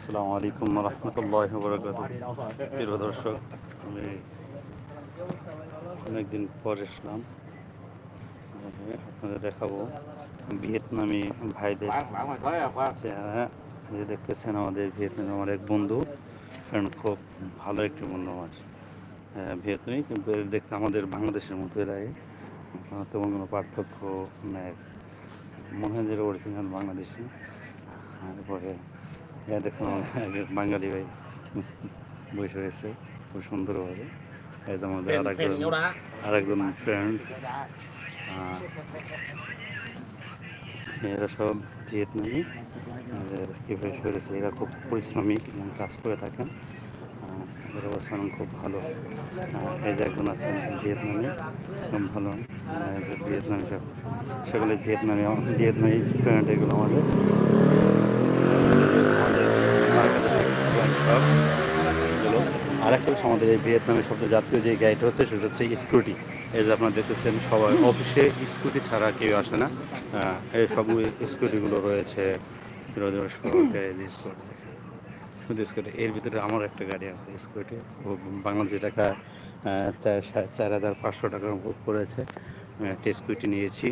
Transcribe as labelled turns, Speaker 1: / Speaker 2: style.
Speaker 1: আসসালামু আলাইকুম রহমতুল্লাহ প্রিয় দর্শক, আমি অনেকদিন পর এসলাম। আপনাদের দেখাবো ভিয়েতনামি ভাইদের চেহারা। যে দেখতেছেন আমাদের ভিয়েতনামি, আমার এক বন্ধু ফ্রেন্ড খুব ভালো একটি বন্ধু আমার ভিয়েতনামি। কিন্তু দেখতে আমাদের বাংলাদেশের মতো লাগে তেমন কোনো পার্থক্য নেই। মনে হয় যে বাংলাদেশি। তারপরে হ্যাঁ দেখছেন আমার বাঙালি ভাই বসে রয়েছে খুব সুন্দরভাবে। আমাদের আর একজন আর একজন ফ্রেন্ড এরা সব ভিয়েতনামি কীভাবে সরেছে এরা খুব পরিশ্রমী এবং কাজ করে থাকেন। এদের অবস্থান খুব ভালো। এই যে একজন আছেন ভিয়েতনামি খুব ভালো। ভিয়েতনামি সব সেগুলো ভিয়েতনামি ভিয়েতনামি ফ্রেন্ড এগুলো আমাদের। আর একটা হচ্ছে আমাদের এই ভিয়েতনামের সবচেয়ে জাতীয় যে গাড়িটা হচ্ছে, সেটা হচ্ছে স্কুটি। এই যে আপনারা দেখতেছেন সবাই অফিসে স্কুটি ছাড়া কেউ আসে না। এই সব স্কুটিগুলো রয়েছে। শুধু স্কুটি এর ভিতরে আমার একটা গাড়ি আছে, স্কুটি। বাংলাদেশি টাকা চার চার হাজার পাঁচশো টাকার পড়েছে। একটা স্কুটি নিয়েছি।